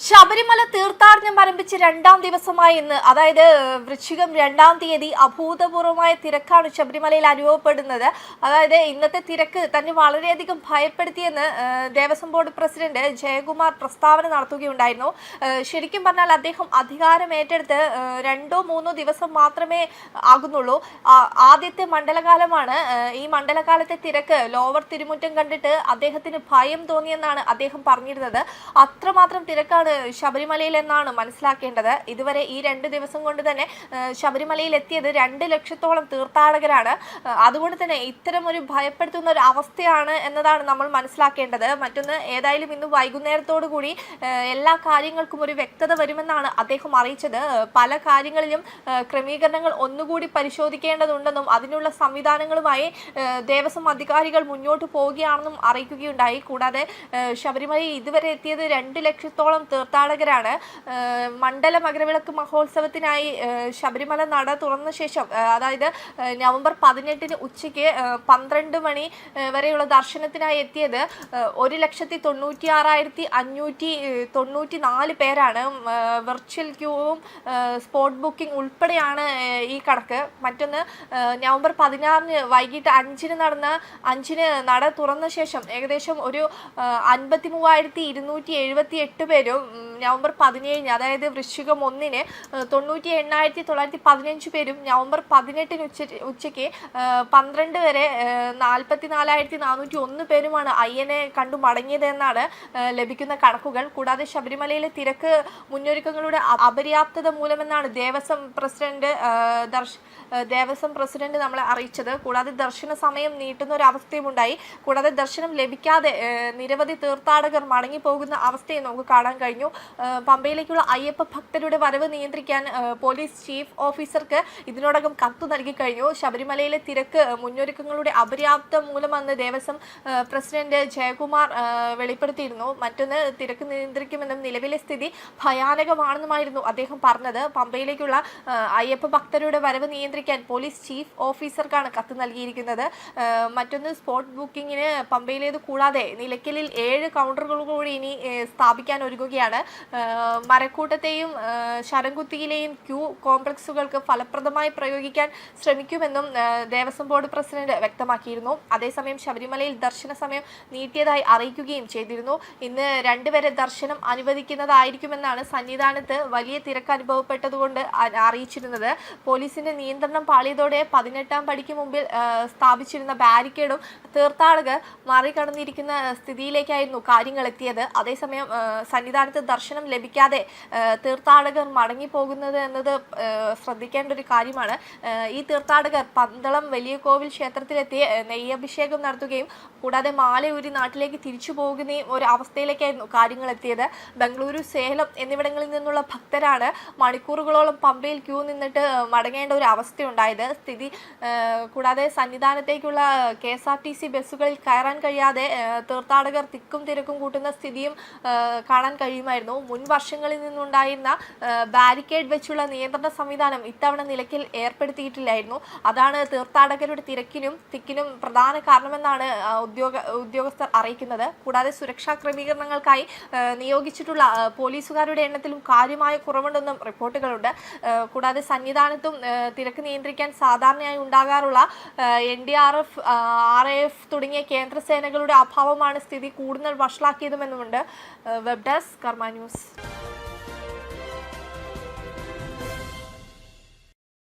ശബരിമല തീർത്ഥാടനം ആരംഭിച്ച് രണ്ടാം ദിവസമായ ഇന്ന്. അതായത് വൃശ്ചികം രണ്ടാം തീയതി അഭൂതപൂർവമായ തിരക്കാണ് ശബരിമലയിൽ അനുഭവപ്പെടുന്നത്. അതായത് ഇന്നത്തെ തിരക്ക് തന്നെ വളരെയധികം ഭയപ്പെടുത്തിയെന്ന് ദേവസ്വം ബോർഡ് പ്രസിഡന്റ് ജയകുമാർ പ്രസ്താവന നടത്തുകയുണ്ടായിരുന്നു. ശരിക്കും പറഞ്ഞാൽ അദ്ദേഹം അധികാരം ഏറ്റെടുത്ത് രണ്ടോ മൂന്നോ ദിവസം മാത്രമേ ആകുന്നുള്ളൂ. ആദ്യത്തെ മണ്ഡലകാലമാണ് ഈ മണ്ഡലകാലത്തെ തിരക്ക് ലോവർ തിരുമുറ്റം കണ്ടിട്ട് അദ്ദേഹത്തിന് ഭയം തോന്നിയെന്നാണ് അദ്ദേഹം പറഞ്ഞിരുന്നത്. അത്രമാത്രം തിരക്കാണ് ശബരിമലയിൽ എന്നാണ് മനസ്സിലാക്കേണ്ടത്. ഇതുവരെ ഈ രണ്ട് ദിവസം കൊണ്ട് തന്നെ ശബരിമലയിൽ എത്തിയത് രണ്ട് ലക്ഷത്തോളം തീർത്ഥാടകരാണ്. അതുകൊണ്ട് തന്നെ ഇത്തരം ഒരു ഭയപ്പെടുത്തുന്ന ഒരു അവസ്ഥയാണ് എന്നതാണ് നമ്മൾ മനസ്സിലാക്കേണ്ടത്. മറ്റൊന്ന് ഏതായാലും ഇന്ന് വൈകുന്നേരത്തോടു കൂടി എല്ലാ കാര്യങ്ങൾക്കും ഒരു വ്യക്തത വരുമെന്നാണ് അദ്ദേഹം അറിയിച്ചത്. പല കാര്യങ്ങളിലും ക്രമീകരണങ്ങൾ ഒന്നുകൂടി പരിശോധിക്കേണ്ടതുണ്ടെന്നും അതിനുള്ള സംവിധാനങ്ങളുമായി ദേവസ്വം അധികാരികൾ മുന്നോട്ട് പോവുകയാണെന്നും അറിയിക്കുകയുണ്ടായി. കൂടാതെ ശബരിമലയിൽ ഇതുവരെ എത്തിയത് രണ്ട് ലക്ഷത്തോളം തീർത്ഥാടകരാണ്. മണ്ഡല മകരവിളക്ക് മഹോത്സവത്തിനായി ശബരിമല നട തുറന്ന ശേഷം അതായത് നവംബർ പതിനെട്ടിന് ഉച്ചയ്ക്ക് പന്ത്രണ്ട് മണി വരെയുള്ള ദർശനത്തിനായി എത്തിയത് ഒരു ലക്ഷത്തി തൊണ്ണൂറ്റി ആറായിരത്തി അഞ്ഞൂറ്റി തൊണ്ണൂറ്റി നാല് പേരാണ്. വെർച്വൽ ക്യൂവും സ്പോട്ട് ബുക്കിംഗ് ഉൾപ്പെടെയാണ് ഈ കണക്ക്. മറ്റൊന്ന് നവംബർ പതിനാറിന് വൈകിട്ട് അഞ്ചിന് നടന്ന അഞ്ചിന് നട തുറന്ന ശേഷം ഏകദേശം ഒരു അൻപത്തി മൂവായിരത്തി ഇരുന്നൂറ്റി എഴുപത്തി എട്ട് പേരും നവംബർ പതിനേഴിന് അതായത് വൃശ്ചികം ഒന്നിന് തൊണ്ണൂറ്റി എണ്ണായിരത്തി തൊള്ളായിരത്തി പതിനഞ്ച് പേരും നവംബർ പതിനെട്ടിന് ഉച്ച ഉച്ചയ്ക്ക് പന്ത്രണ്ട് വരെ നാൽപ്പത്തി നാലായിരത്തി നാനൂറ്റി ഒന്ന് പേരുമാണ് അയ്യനെ കണ്ടു മടങ്ങിയത് എന്നാണ് ലഭിക്കുന്ന കണക്കുകൾ. കൂടാതെ ശബരിമലയിലെ തിരക്ക് മുന്നൊരുക്കങ്ങളുടെ അപര്യാപ്തത മൂലമെന്നാണ് ദേവസ്വം പ്രസിഡന്റ് ദർശ് ദേവസ്വം പ്രസിഡന്റ് നമ്മളെ അറിയിച്ചത്. കൂടാതെ ദർശന സമയം നീട്ടുന്ന ഒരു അവസ്ഥയും ഉണ്ടായി കൂടാതെ ദർശനം ലഭിക്കാതെ നിരവധി തീർത്ഥാടകർ മടങ്ങി പോകുന്ന അവസ്ഥയും നമുക്ക് കാണാൻ കഴിഞ്ഞു ഏഹ്, പമ്പയിലേക്കുള്ള അയ്യപ്പ ഭക്തരുടെ വരവ് നിയന്ത്രിക്കാൻ പോലീസ് ചീഫ് ഓഫീസർക്ക് ഇതിനോടകം കത്ത് നൽകി കഴിഞ്ഞു. ശബരിമലയിലെ തിരക്ക് മുന്നൊരുക്കങ്ങളുടെ അപര്യാപ്തം മൂലമെന്ന് ദേവസ്വം പ്രസിഡന്റ് ജയകുമാർ വെളിപ്പെടുത്തിയിരുന്നു. മറ്റൊന്ന് തിരക്ക് നിയന്ത്രിക്കുമെന്നും നിലവിലെ സ്ഥിതി ഭയാനകമാണെന്നുമായിരുന്നു അദ്ദേഹം പറഞ്ഞത്. പമ്പയിലേക്കുള്ള അയ്യപ്പ ഭക്തരുടെ വരവ് നിയന്ത്രിക്കാൻ പോലീസ് ചീഫ് ഓഫീസർക്കാണ് കത്ത് നൽകിയിരിക്കുന്നത്. മറ്റൊന്ന് സ്പോട്ട് ബുക്കിങ്ങിന് പമ്പയിലേത് കൂടാതെ നിലയ്ക്കലിൽ ഏഴ് കൗണ്ടറുകൾ കൂടി ഇനി സ്ഥാപിക്കാൻ ഒരുങ്ങുകയാണ്. ഏഹ്, മരക്കൂട്ടത്തെയും ശരംകുത്തിയിലെയും ക്യൂ കോംപ്ലക്സുകൾക്ക് ഫലപ്രദമായി പ്രയോഗിക്കാൻ ശ്രമിക്കുമെന്നും ദേവസ്വം ബോർഡ് പ്രസിഡന്റ് വ്യക്തമാക്കിയിരുന്നു. അതേസമയം ശബരിമലയിൽ ദർശന സമയം നീട്ടിയതായി അറിയിക്കുകയും ചെയ്തിരുന്നു. ഇന്ന് രണ്ടുപേരെ ദർശനം അനുവദിക്കുന്നതായിരിക്കുമെന്നാണ് സന്നിധാനത്ത് വലിയ തിരക്ക് അനുഭവപ്പെട്ടതുകൊണ്ട് അറിയിച്ചിരുന്നത്. പോലീസിന്റെ നിയന്ത്രണം പാളിയതോടെ പതിനെട്ടാം പടിക്ക് മുമ്പിൽ സ്ഥാപിച്ചിരുന്ന ബാരിക്കേഡും തീർത്ഥാടകർ മറികടന്നിരിക്കുന്ന സ്ഥിതിയിലേക്കായിരുന്നു കാര്യങ്ങൾ എത്തിയത് അതേസമയം ആ, സന്നിധാനത്ത് ദർശനം ലഭിക്കാതെ തീർത്ഥാടകർ മടങ്ങിപ്പോകുന്നത് എന്നത് ശ്രദ്ധിക്കേണ്ട ഒരു കാര്യമാണ്. ഈ തീർത്ഥാടകർ പന്തളം വലിയ കോവിൽ ക്ഷേത്രത്തിലെത്തി നെയ്യഭിഷേകം നടത്തുകയും കൂടാതെ മാലയൂരി നാട്ടിലേക്ക് തിരിച്ചു പോകുകയും ഒരു അവസ്ഥയിലേക്കായിരുന്നു കാര്യങ്ങൾ എത്തിയത് ബംഗളൂരു സേലം എന്നിവിടങ്ങളിൽ നിന്നുള്ള ഭക്തരാണ് മണിക്കൂറുകളോളം പമ്പയിൽ ക്യൂ നിന്നിട്ട് മടങ്ങേണ്ട ഒരു അവസ്ഥയുണ്ടായത്. സ്ഥിതി കൂടാതെ സന്നിധാനത്തേക്കുള്ള K S R T C ബസ്സുകളിൽ കയറാൻ കഴിയാതെ തീർത്ഥാടകർ തിക്കും തിരക്കും കൂട്ടുന്ന സ്ഥിതിയും കാണാൻ കാണാൻ കഴിയുമായിരുന്നു മുൻ വർഷങ്ങളിൽ നിന്നുണ്ടായിരുന്ന ബാരിക്കേഡ് വെച്ചുള്ള നിയന്ത്രണ സംവിധാനം ഇത്തവണ നിലയ്ക്കിൽ ഏർപ്പെടുത്തിയിട്ടില്ലായിരുന്നു. അതാണ് തീർത്ഥാടകരുടെ തിരക്കിനും തിക്കിനും പ്രധാന കാരണമെന്നാണ് ഉദ്യോഗ ഉദ്യോഗസ്ഥർ അറിയിക്കുന്നത്. കൂടാതെ സുരക്ഷാ ക്രമീകരണങ്ങൾക്കായി നിയോഗിച്ചിട്ടുള്ള പോലീസുകാരുടെ എണ്ണത്തിലും കാര്യമായ കുറവുണ്ടെന്നും റിപ്പോർട്ടുകളുണ്ട്. കൂടാതെ സന്നിധാനത്തും തിരക്ക് നിയന്ത്രിക്കാൻ സാധാരണയായി ഉണ്ടാകാറുള്ള N D R F R A F തുടങ്ങിയ കേന്ദ്ര സേനകളുടെ അഭാവമാണ് സ്ഥിതി കൂടുതൽ വഷളാക്കിയതുമെന്നുമുണ്ട്. Web desk. കർമ്മ ന്യൂസ്